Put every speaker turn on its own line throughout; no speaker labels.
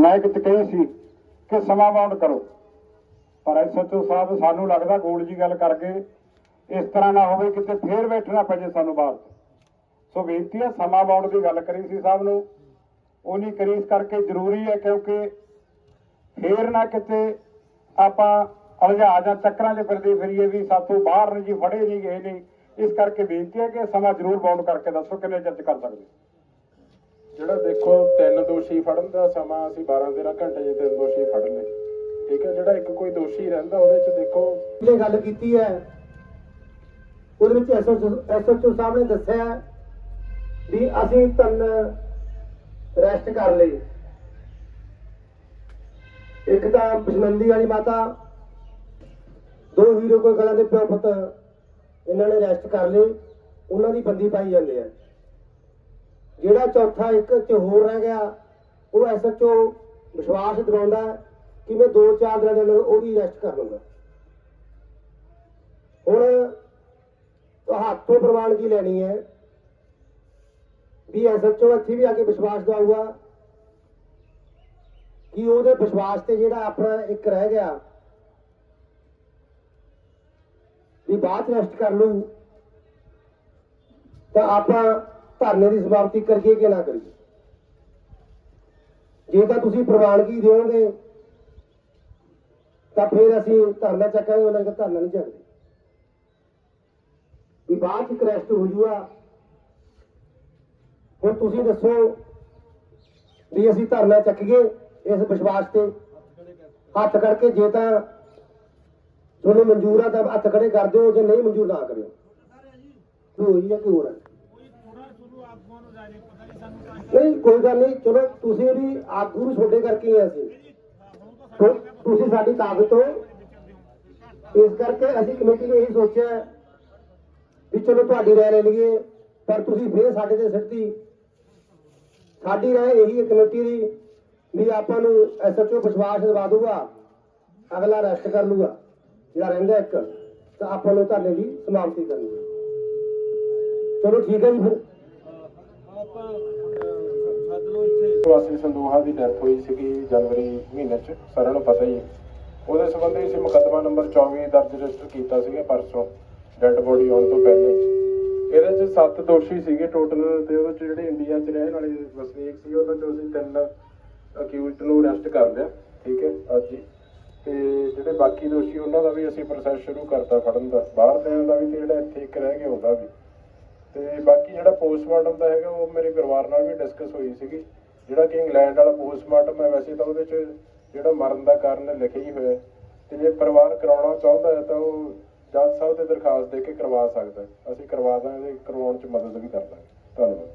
ਮੈਂ ਕਿਤੇ ਕਹੀ ਸੀ ਕਿ ਸਮਾਂ ਕਰੋ। ਪਰ ਐਸਐਚਓ ਸਾਹਿਬ ਸਾਨੂੰ ਲੱਗਦਾ ਗੋਲ ਜੀ ਗੱਲ ਕਰਕੇ ਇਸ ਤਰ੍ਹਾਂ ਨਾ ਹੋਵੇ, ਕਿਤੇ ਫੇਰ ਬੈਠਣਾ ਪੈ ਜੇ ਸਾਨੂੰ ਬਾਹਰ ਸੋ ਬੇਨਤੀ ਹੈ, ਸਮਾਂ ਦੀ ਗੱਲ ਕਰੀ ਸੀ ਸਾਹਿਬ ਨੂੰ। ਉਹਨੀ ਕਰੀ ਇਸ ਕਰਕੇ ਜ਼ਰੂਰੀ ਹੈ, ਕਿਉਂਕਿ ਫੇਰ ਨਾ ਕਿਤੇ ਆਪਾਂ ਅਲਝਾ ਜਾਂ ਚੱਕਰਾਂ 'ਚ ਫਿਰਦੇ ਫਿਰੀਏ ਵੀ ਸਾਥੋਂ ਬਾਹਰ ਨਹੀਂ ਜੀ, ਫੜੇ ਨਹੀਂ, ਗਏ ਨਹੀਂ। ਇਸ ਕਰਕੇ ਬੇਨਤੀ ਹੈ ਕਿ ਸਮਾਂ ਜ਼ਰੂਰ ਬਾਉਂਡ ਕਰਕੇ ਦੱਸੋ, ਕਿੰਨੇ ਚਰਚ ਕਰ ਸਕਦੇ
ਜਿਹੜਾ ਦੇਖੋ ਤਿੰਨ ਦੋਸ਼ੀ ਫੜਨ ਦਾ ਸਮਾਂ ਅਸੀਂ 12 13 ਘੰਟੇ ਜੇ ਦੋਸ਼ੀ ਫੜ ਲਏ। ਠੀਕ ਹੈ, ਜਿਹੜਾ ਇੱਕ ਕੋਈ ਦੋਸ਼ੀ ਰਹਿੰਦਾ ਉਹਦੇ ਚ ਦੇਖੋ
ਨੇ ਗੱਲ ਕੀਤੀ ਹੈ, ਉਹਦੇ ਵਿੱਚ ਐਸਐਚਓ ਸਾਹਿਬ ਨੇ ਦੱਸਿਆ ਵੀ ਅਸੀਂ ਤਿੰਨ ਰੈਸਟ ਕਰ ਲਏ। ਇੱਕ ਤਾਂ ਬਿਸ਼ਨੰਦੀ ਵਾਲੀ ਮਾਤਾ, ਦੋ ਹੀਰੋ ਕੋਈ ਗਲਾਂ ਦੇ ਪਿਓ ਪੁੱਤ, ਇਹਨਾਂ ਨੇ ਰੈਸਟ ਕਰ ਲਏ। ਉਹਨਾਂ ਦੀ ਬੰਦੀ ਪਾਈ ਜਾਂਦੇ ਆ। ਜਿਹੜਾ ਚੌਥਾ ਇੱਕ ਚ ਹੋਰ ਰਹਿ ਗਿਆ, ਉਹ ਐਸਐਚਓ ਵਿਸ਼ਵਾਸ ਦਿਵਾਉਂਦਾ ਕਿ ਮੈਂ 2-4 ਦਿਨਾਂ ਦੇ ਅੰਦਰ ਉਹ ਵੀ ਰੈਸਟ ਕਰ ਲੂੰਗਾ ਹੁਣ ਤੁਹਾਤੋਂ ਪ੍ਰਵਾਨਗੀ ਲੈਣੀ ਹੈ ਵੀ ਐਸਐਚਓ ਇੱਥੇ ਵੀ ਆ ਕੇ ਵਿਸ਼ਵਾਸ ਦਵਾਊਗਾ ਕਿ ਉਹਦੇ ਵਿਸ਼ਵਾਸ ਤੇ ਜਿਹੜਾ ਆਪਣਾ ਇੱਕ ਰਹਿ ਗਿਆ ਵੀ ਬਾਅਦ ਚ ਰੈਸਟ ਕਰ ਲੂ ਤਾਂ ਆਪਾਂ ਧਰਨੇ ਦੀ ਸਮਾਪਤੀ ਕਰੀਏ ਕਿ ਨਾ ਕਰੀਏ? ਜੇ ਤਾਂ ਤੁਸੀਂ ਪ੍ਰਵਾਨਗੀ ਦਿਓਗੇ, ਤਾਂ ਫਿਰ ਅਸੀਂ ਧਰਨਾ ਚੱਕਾਂਗੇ, ਉਹਨਾਂ ਦਾ ਧਰਨਾ ਨਹੀਂ ਚੱਕਦੇ। ਵੀ ਬਾਅਦ ਚ ਕਰੈਸਟ ਹੋ ਜੂਗਾ ਹੁਣ ਤੁਸੀਂ ਦੱਸੋ ਵੀ ਅਸੀਂ ਧਰਨਾ ਚੱਕੀਏ ਇਸ ਵਿਸ਼ਵਾਸ ਤੇ? ਹੱਥ ਕਰਕੇ ਜੇ ਤਾਂ ਤੁਹਾਨੂੰ ਮਨਜ਼ੂਰ ਆ ਤਾਂ ਹੱਥ ਖੜੇ ਕਰ ਦਿਓ, ਜੇ ਨਹੀਂ ਮਨਜ਼ੂਰ ਨਾ ਕਰਿਓ। ਹੋਈ ਹੈ ਕਿ ਹੋਰ ਹੈ ਨਹੀਂ ਕੋਈ ਗੱਲ ਨਹੀਂ, ਚਲੋ ਤੁਸੀਂ ਵੀ ਆਗੂ ਨੂੰ ਛੋਡੇ ਕਰਕੇ ਹੀ ਅਸੀਂ। ਤੁਸੀਂ ਸਾਡੀ ਤਾਕਤ ਹੋ। ਇਸ ਕਰਕੇ ਅਸੀਂ ਕਮੇਟੀ ਨੇ ਇਹੀ ਸੋਚਿਆ ਵੀ ਚਲੋ ਤੁਹਾਡੀ ਰਾਏ ਲੈ ਲਈਏ, ਪਰ ਤੁਸੀਂ ਫੇਰ ਸਾਡੇ ਤੇ ਸਿੱਟੀ ਸਾਡੀ ਰਾਏ ਇਹੀ ਹੈ ਕਮੇਟੀ ਦੀ ਵੀ ਆਪਾਂ ਨੂੰ ਐਸਐਚਓ ਵਿਸ਼ਵਾਸ ਦਿਵਾ ਦੂਗਾ ਅਗਲਾ ਰੈਸਟ ਕਰ ਲੂਗਾ ਜਿਹੜਾ ਰਹਿੰਦਾ ਇੱਕ, ਤਾਂ ਆਪਾਂ ਨੂੰ ਧਰਨੇ ਦੀ ਸਮਾਪਤੀ ਕਰਨੀ ਚਲੋ ਠੀਕ ਹੈ ਜੀ ਫਿਰ।
ਵਾਸੀ ਸੰਦੋਹਾ ਦੀ ਡੈਥ ਹੋਈ ਸੀਗੀ ਜਨਵਰੀ ਮਹੀਨੇ ਚ, ਸਾਰਿਆਂ ਨੂੰ ਪਤਾ ਹੀ ਹੈ। ਉਹਦੇ ਸੰਬੰਧੀ ਅਸੀਂ ਮੁਕੱਦਮਾ ਨੰਬਰ 24 ਦਰਜ ਰਜਿਸਟਰ ਕੀਤਾ ਸੀਗਾ ਪਰਸੋਂ ਡੈੱਡ ਬੋਡੀ ਆਉਣ ਤੋਂ ਪਹਿਲੇ ਇਹਦੇ ਚ ਸੱਤ ਦੋਸ਼ੀ ਸੀਗੇ ਟੋਟਲ ਤੇ ਉਹਦੇ ਚ ਜਿਹੜੇ ਇੰਡੀਆ ਚ ਰਹਿਣ ਵਾਲੇ ਵਸਨੀਕ ਸੀ ਉਹਨਾਂ ਚੋਂ ਅਸੀਂ ਤਿੰਨ ਅਕਿਊਜ਼ਡ ਨੂੰ ਅਰੈਸਟ ਕਰ ਲਿਆ, ਠੀਕ ਹੈ, ਅੱਜ ਹੀ। ਤੇ ਜਿਹੜੇ ਬਾਕੀ ਦੋਸ਼ੀ, ਉਹਨਾਂ ਦਾ ਵੀ ਅਸੀਂ ਪ੍ਰੋਸੈਸ ਸ਼ੁਰੂ ਕਰਤਾ ਫੜਨ ਦਾ। ਬਾਹਰ ਦੇਣ ਦਾ ਵੀ ਤੇ ਜਿਹੜਾ ਇੱਥੇ ਇੱਕ ਰਹਿ ਗਿਆ, ਉਹਦਾ ਵੀ। ਤੇ ਬਾਕੀ ਜਿਹੜਾ ਪੋਸਟਮਾਰਟਮ ਦਾ ਹੈਗਾ, ਉਹ ਮੇਰੇ ਪਰਿਵਾਰ ਨਾਲ ਵੀ ਡਿਸਕਸ ਹੋਈ ਸੀਗੀ। ਜਿਹੜਾ ਕਿ ਇੰਗਲੈਂਡ ਵਾਲਾ ਪੋਸਟਮਾਰਟਮ ਹੈ ਵੈਸੇ ਤਾਂ ਉਹਦੇ 'ਚ ਜਿਹੜਾ ਮਰਨ ਦਾ ਕਾਰਨ ਲਿਖਿਆ ਹੀ ਹੋਇਆ। ਤੇ ਜੇ ਪਰਿਵਾਰ ਕਰਾਉਣਾ ਚਾਹੁੰਦਾ ਹੈ ਤਾਂ ਉਹ ਜੱਜ ਸਾਹਿਬ ਤੇ ਦਰਖਾਸਤ ਦੇ ਕੇ ਕਰਵਾ ਸਕਦਾ ਹੈ। ਅਸੀਂ ਕਰਵਾ ਦਾਂਗੇ ਕਰਵਾਉਣ 'ਚ ਮਦਦ ਵੀ ਕਰ ਦਾਂਗੇ। ਧੰਨਵਾਦ।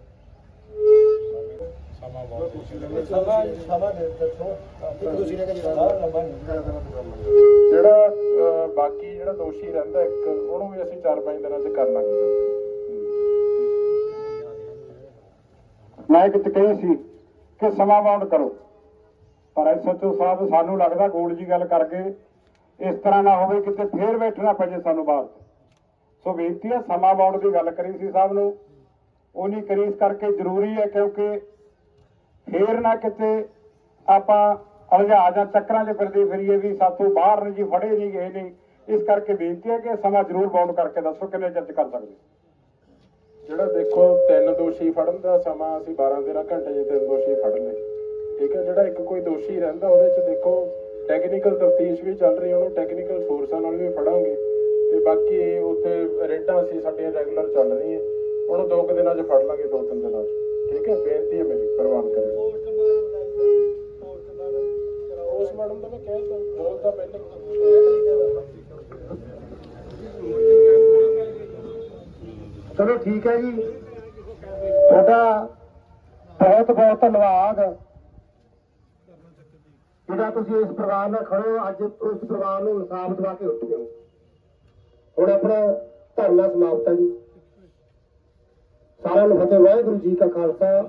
ਜਿਹੜਾ ਅਹ, ਬਾਕੀ ਜਿਹੜਾ ਦੋਸ਼ੀ ਰਹਿੰਦਾ ਇੱਕ ਉਹਨੂੰ ਵੀ ਅਸੀਂ 4-5 ਦਿਨਾਂ 'ਚ ਕਰ ਲਾਂਗੇ।
ਮੈਂ ਕਿਤੇ ਕਹੀ ਸੀ ਕਿ ਸਮਾਂ ਬਾਉਂਡ ਕਰੋ। ਪਰ ਐਸਐਚਓ ਸਾਹਿਬ, ਸਾਨੂੰ ਲੱਗਦਾ ਗੋਲ ਜੀ ਗੱਲ ਕਰਕੇ ਇਸ ਤਰ੍ਹਾਂ ਨਾ ਹੋਵੇ, ਕਿਤੇ ਫੇਰ ਬੈਠਣਾ ਪੈ ਸਾਨੂੰ ਬਾਹਰ ਸੋ ਬੇਨਤੀ ਹੈ ਸਮਾਂ ਦੀ ਗੱਲ ਕਰੀ ਸੀ ਸਾਹਿਬ ਨੂੰ। ਉਹਨੀ ਕਰੀ, ਇਸ ਕਰਕੇ ਜ਼ਰੂਰੀ ਹੈ ਕਿਉਂਕਿ ਫੇਰ ਨਾ ਕਿਤੇ ਆਪਾਂ ਅਲਝਾ ਜਾਂ ਚੱਕਰਾਂ 'ਚ ਫਿਰਦੇ ਫਿਰੀਏ ਵੀ ਸਾਥੋਂ ਬਾਹਰ ਨਹੀਂ ਜੀ, ਫੜੇ ਨਹੀਂ ਗਏ ਨਹੀਂ ਇਸ ਕਰਕੇ ਬੇਨਤੀ ਹੈ ਕਿ ਸਮਾਂ ਜ਼ਰੂਰ ਬਾਉਂਡ ਕਰਕੇ ਦੱਸੋ, ਕਿੰਨੇ ਚਿਰ ਕਰ ਸਕਦੇ
ਜਿਹੜਾ ਦੇਖੋ ਤਿੰਨ ਦੋਸ਼ੀ ਫੜਨ ਦਾ ਸਮਾਂ ਅਸੀਂ 12 13 ਘੰਟੇ ਜੇ ਤਿੰਨ ਦੋਸ਼ੀ ਫੜ ਲਏ। ਠੀਕ ਹੈ, ਜਿਹੜਾ ਇੱਕ ਕੋਈ ਦੋਸ਼ੀ ਰਹਿੰਦਾ ਉਹਦੇ ਚ ਦੇਖੋ ਟੈਕਨੀਕਲ ਤਫਤੀਸ਼ ਵੀ ਚੱਲ ਰਹੀ ਉਹਨੂੰ ਟੈਕਨੀਕਲ ਫੋਰਸਾਂ ਨਾਲ ਵੀ ਫੜਾਂਗੇ। ਤੇ ਬਾਕੀ ਉੱਥੇ ਰੇਟਾਂ ਅਸੀਂ ਸਾਡੀਆਂ ਰੈਗੂਲਰ ਚੱਲ ਰਹੀਆਂ। ਉਹਨੂੰ ਦੋ ਕੁ ਦਿਨਾਂ 'ਚ ਫੜ ਲਾਂਗੇ, ਦੋ ਤਿੰਨ ਦਿਨਾਂ 'ਚ। ਠੀਕ ਹੈ, ਬੇਨਤੀ ਹੈ ਮੇਰੀ, ਪ੍ਰਵਾਨ ਕਰਿਓ। ਉਸ ਮੈਡਮ ਦਾ ਮੈਂ ਕਹਿ ਤਾ ਬੋਲਦਾ ਪਹਿਲੇ
ਚਲੋ ਠੀਕ ਹੈ ਜੀ। ਤੁਹਾਡਾ ਬਹੁਤ ਬਹੁਤ ਧੰਨਵਾਦ। ਜਿਹੜਾ ਤੁਸੀਂ ਇਸ ਪ੍ਰੋਗਰਾਮ ਨਾਲ ਖੜੋ ਅੱਜ ਉਸ ਪ੍ਰੋਗਰਾਮ ਨੂੰ ਇਨਸਾਫ ਦਵਾ ਕੇ ਉੱਠ ਗਏ ਹੋ। ਹੁਣ ਆਪਣਾ ਧਰਨਾ ਸਮਾਪਤ ਹੈ ਜੀ। ਸਾਰਿਆਂ ਨੂੰ ਫਤਿਹ, ਵਾਹਿਗੁਰੂ ਜੀ ਕਾ ਖਾਲਸਾ।